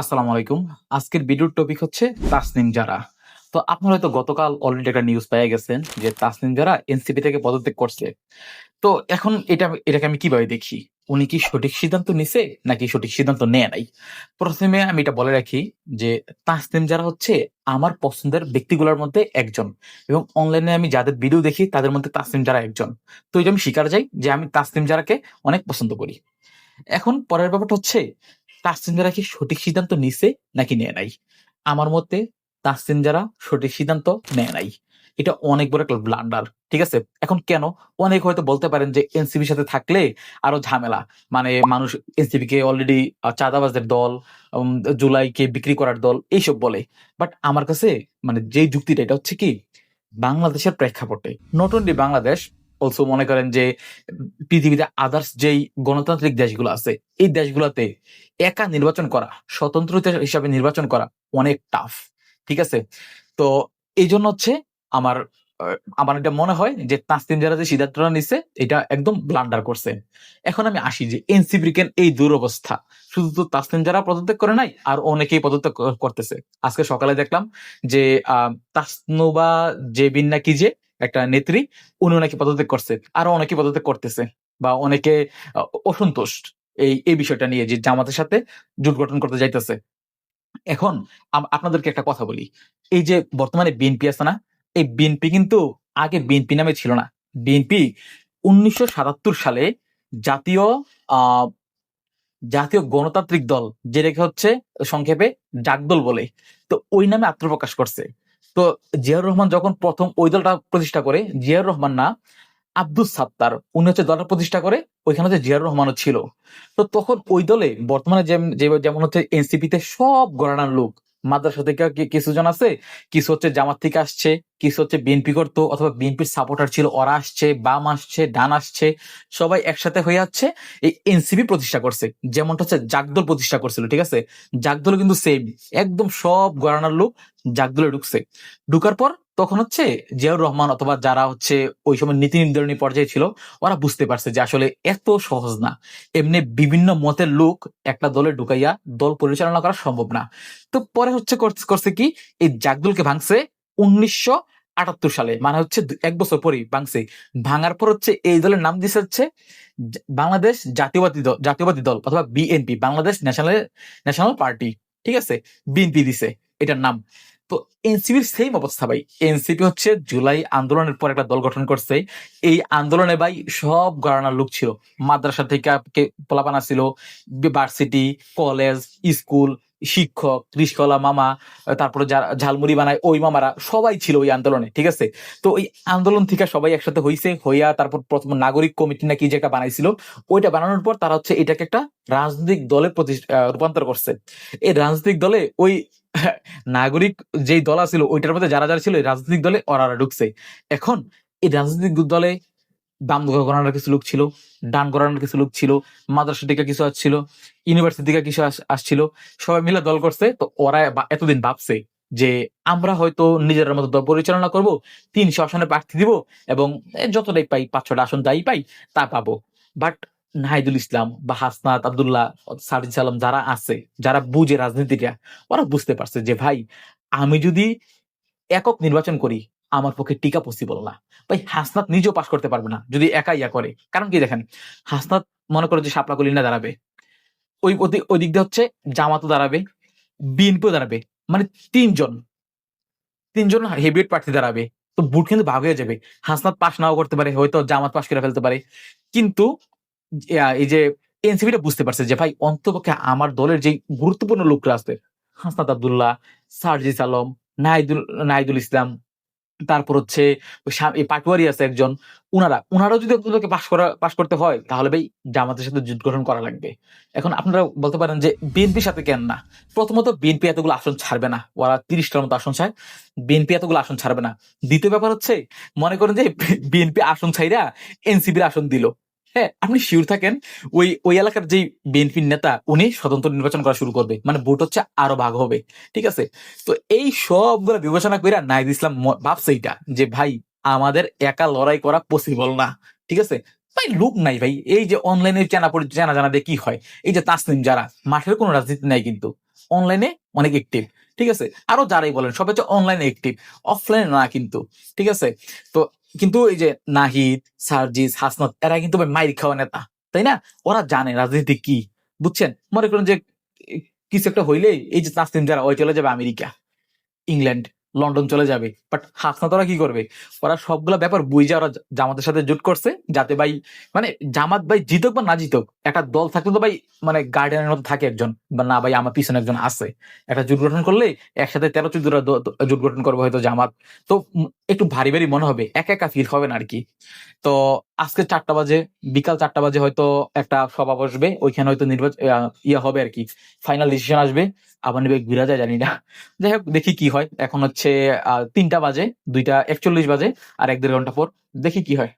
আসসালামু আলাইকুম। আজকের ভিডিওর টপিক হচ্ছে তাসনিম জারা। তো আপনারা হয়তো গতকাল অলরেডি একটা নিউজ পেয়ে গেছেন যে তাসনিম জারা এনসিপি থেকে পদত্যাগ করছে। তো এখন এটা, এটাকে আমি কীভাবে দেখি? উনি কি সঠিক সিদ্ধান্ত নিছে নাকি সঠিক সিদ্ধান্ত নেয় নাই? প্রথমে আমি এটা বলে রাখি যে তাসনিম যারা হচ্ছে আমার পছন্দের ব্যক্তিগুলোর মধ্যে একজন এবং অনলাইনে আমি যাদের ভিডিও দেখি তাদের মধ্যে তাসনিম যারা একজন। তো এটা আমি স্বীকার যাই যে আমি তাসনিম জারাকে অনেক পছন্দ করি। এখন পরের ব্যাপারটা হচ্ছে তাসনিম কি সঠিক সিদ্ধান্ত নিছে নাকি নেয় নাই? আমার মতে তাসনিম যারা সঠিক সিদ্ধান্ত নেয় নাই। এটা অনেক বড় একটা ব্লান্ডার ঠিক আছে? এখন কেন? অনেক হয়তো বলতে পারেন যে এনসিপির সাথে থাকলে আরও ঝামেলা। মানে মানুষ এনসিপি কে অলরেডি চাঁদাবাজদের দল জুলাইকে বিক্রি করার দল, এইসব বলে। বাট আমার কাছে মানে যে যুক্তিটা, এটা হচ্ছে কি? বাংলাদেশের প্রেক্ষাপটে নট অনলি বাংলাদেশ অলসো মনে করেন যে পৃথিবীতে আদার্স যেই গণতান্ত্রিক দেশগুলো আছে এই দেশগুলোতে একা নির্বাচন করা স্বতন্ত্র হিসাবে নির্বাচন করা অনেক টাফ ঠিক আছে? তো এই জন্য হচ্ছে আমার আমার এটা মনে হয় যে তাসতিন যারা যে সিদ্ধান্তটা নিছে এটা একদম ব্লান্ডার করছে। এখন আমি আসি যে এনসিপির কেন এই দুরবস্থা? শুধু তো তাসতিন যারা পদত্যাগ করে নাই আর অনেকেই পদত্যাগ করতেছে। আজকে সকালে দেখলাম যে আহ, তাসনুবা জেবিন নাকি যে একটা নেত্রী উনি নাকি পদত্যাগ করছে আরও অনেকে পদত্যাগ করতেছে বা অনেকে আহ, অসন্তুষ্ট এই এই বিষয়টা নিয়ে যে জামাতের সাথে জোট গঠন করতে যাইতেছে। এখন আপনাদেরকে একটা কথা বলি এই যে বর্তমানে বিএনপি আছে না এই বিএনপি কিন্তু আগে বিএনপি নামে ছিল না। বিএনপি উনিশশো সাতাত্তর সালে জাতীয় জাতীয় গণতান্ত্রিক দল যেটাকে হচ্ছে সংক্ষেপে ডাকদল বলে তো ওই নামে আত্মপ্রকাশ করছে। তো জিয়াউর রহমান যখন প্রথম ওই দলটা প্রতিষ্ঠা করে, জিয়াউর রহমান না আব্দুল সাত্তার, উনি হচ্ছে দলটা প্রতিষ্ঠা করে, ওইখানে হচ্ছে জিয়াউর রহমানও ছিল। তো তখন ওই দলে বর্তমানে যেমন হচ্ছে এনসিপিতে সব গড়ানোর লোক মাদ্রাসা থেকে কি- কিছু জন আছে? কিছু হচ্ছে জামাত থেকে আসছে, কিছু হচ্ছে বিএনপি করতো অথবা বিএনপির সাপোর্টার ছিল, ওরা আসছে, বাম আসছে, ডান আসছে, সবাই একসাথে হয়ে যাচ্ছে, এই এনসিপি প্রতিষ্ঠা করছে, যেমনটা হচ্ছে জাগদল প্রতিষ্ঠা করছিল, ঠিক আছে? জাগদল কিন্তু সেম একদম সব গড়ানোর লোক জাগদলে ঢুকছে। ঢুকার পর তখন হচ্ছে জিয়াউর রহমান অথবা যারা হচ্ছে ওই সময় নীতি নির্ধারণী পর্যায়ে ছিল, ওরা বুঝতে পারছে যে আসলে এত সহজ না। এমনি বিভিন্ন মতের লোক একটা দলে ঢুকাইয়া দল পরিচালনা করা সম্ভব না। তো পরে হচ্ছে করছে- কি, এই জাগদলকে ভাঙছে উনিশশো আটাত্তর সালে মানে হচ্ছে এক বছর পরেই ভাঙছে। ভাঙার পর হচ্ছে এই দলের নাম দিছে হচ্ছে বাংলাদেশ জাতীয়বাদী দল জাতীয়বাদী দল অথবা BNP, Bangladesh national national party, ঠিক আছে? বিএনপি দিছে এটার নাম। তো এনসিপির সেম অবস্থা ভাই। এনসিপি হচ্ছে জুলাই আন্দোলনের পর একটা দল গঠন করছে। এই আন্দোলনে ভাই সব গড়ানোর লোক ছিল। মাদ্রাসা থেকে পোলাপানা ছিল ভার্সিটি কলেজ স্কুল শিক্ষক রিস্কলা মামা, তারপরে যারা ঝালমুড়ি বানায়, ওই মামারা সবাই ছিল ওই আন্দোলনে, ঠিক আছে? তো ওই আন্দোলন থেকে সবাই একসাথে হইছে, হইয়া তারপর প্রথম নাগরিক কমিটি নাকি যে একটা বানাইছিল, ওইটা বানানোর পর তারা হচ্ছে এটাকে একটা রাজনৈতিক দলে প্রতি- রূপান্তর করছে। এই রাজনৈতিক দলে ওই নাগরিক যেই দল আছিল, ওইটার মধ্যে যারা যারা ছিল রাজনৈতিক দলে ওরা ঢুকছে। এখন এই রাজনৈতিক দলে বাম গণনার কিছু লোক ছিল ডান করানোর কিছু লোক ছিল মাদ্রাসা থেকে কিছু আসছিল ইউনিভার্সিটি থেকে কিছু আস- আসছিল, সবাই মিলে দল করছে, তো ওরা এতদিন ভাবছে যে আমরা হয়তো নিজের মতো দল পরিচালনা করব, তিনশো আসনে প্রার্থী দিব এবং যতটাই পাই পাঁচ ছটা আসন যাই পাই, তা পাবো। বাট নাহিদুল ইসলাম বা হাসনাত আব্দুল্লাহ সারিদ সালাম যারা আছে, যারা বুঝে রাজনীতিটা ওরা বুঝতে পারছে যে, ভাই, আমি যদি একক নির্বাচন করি, আমার পক্ষে টিকা পসিবল না। ভাই, হাসনাত নিজেও পাশ করতে পারবে না, যদি একা ইয়া করে। কারণ কি দেখেন, হাসনাত মনে করে যে, শাপলা না দাঁড়াবে। ওই ওই দিক দিয়ে হচ্ছে জামাতও দাঁড়াবে, বিএনপিও দাঁড়াবে মানে তিনজন তিনজন হেভিওয়েট প্রার্থী দাঁড়াবে, তো ভোট কিন্তু ভাগ হয়ে যাবে। হাসনাত পাশ নাও করতে পারে, হয়তো জামাত পাশ করে ফেলতে পারে। কিন্তু এই যে এনসিপিটা বুঝতে পারছে যে, ভাই, অন্তপক্ষে আমার দলের যে গুরুত্বপূর্ণ লোকরা আছে, হাসনাত আব্দুল্লাহ, সার্জিস আলম নাইদুল নাইদুল ইসলাম, তারপর হচ্ছে পাটওয়ারি আছে একজন, উনারা, উনারাও যদি ওদেরকে পাশ করা, পাশ করতে হয়, তাহলে ভাই জামাতের সাথে জোট গঠন করা লাগবে। এখন আপনারা বলতে পারেন যে, বিএনপির সাথে কেন না? প্রথমত বিএনপি এতগুলো আসন ছাড়বে না, ওরা তিরিশটার মতো আসন চায় বিএনপি এতগুলো আসন ছাড়বে না। দ্বিতীয় ব্যাপার হচ্ছে, মনে করেন যে, বিএনপি আসন ছাইরা এনসিপির আসন দিল। হ্যাঁ আপনি শিওর থাকেন? ওই ওই এলাকার যেই বিএনপির নেতা, উনি স্বতন্ত্র নির্বাচন করা শুরু করবে। মানে ভোট হচ্ছে আরও ভাগ হবে। ঠিক আছে? তো এই সবগুলো বিবেচনা করে নাইদ ইসলাম ভাবছে এইটা যে, ভাই, আমাদের একা লড়াই করা পসিবল না। ঠিক আছে? ভাই, লোক নাই ভাই। এই যে অনলাইনে চেনা পরি- চেনা জানা দিয়ে কি হয়? এই যে তাসনিম যারা, মাঠের কোনো রাজনীতি নাই কিন্তু। অনলাইনে অনেক একটিভ ঠিক আছে? আরও যারাই বলেন সবাই হচ্ছে অনলাইনে একটিভ অফলাইনে না কিন্তু। ঠিক আছে? তো কিন্তু এই যে নাহিদ, সার্জিস, হাসনত, এরা কিন্তু মাইর খাওয়া নেতা, তাই না? ওরা জানে রাজনীতি কি, বুঝছেন? মনে করেন যে কিছু একটা হইলেই এই যে তাসলিম যারা, ওই চলে যাবে আমেরিকা, ইংল্যান্ড লন্ডন চলে যাবে। বাট হাসনাত ওরা কি করবে? ওরা সবগুলা ব্যাপার বুঝে ওরা জামাতের সাথে জোট করছে, যাতে ভাই মানে জামাত ভাই জিতক বা না জিতক, একটা দল থাকলে তো ভাই মানে গার্ডিয়ানের মতো থাকে একজন, বা না ভাই আমার পিছনে একজন আছে। একটা জোট গঠন করলে একসাথে তেরো চোদ্দটা জোট গঠন করবে হয়তো জামাত। তো একটু ভারী ভারী মনে হবে, একা একা ফিল হবে না আর কি। তো আজকে চারটা বাজে, বিকাল চারটা বাজে হয়তো একটা সভা বসবে, ওইখানে হয়তো নির্বাচন ইয়ে হবে আর কি ফাইনাল ডিসিশন আসবে। আবার নিবে যায়, জানি না। যাই হোক, দেখি কি হয়, এখন হচ্ছে আহ, তিনটা বাজে দুইটা একচল্লিশ বাজে আর এক দেড় ঘণ্টা পর দেখি কি হয়।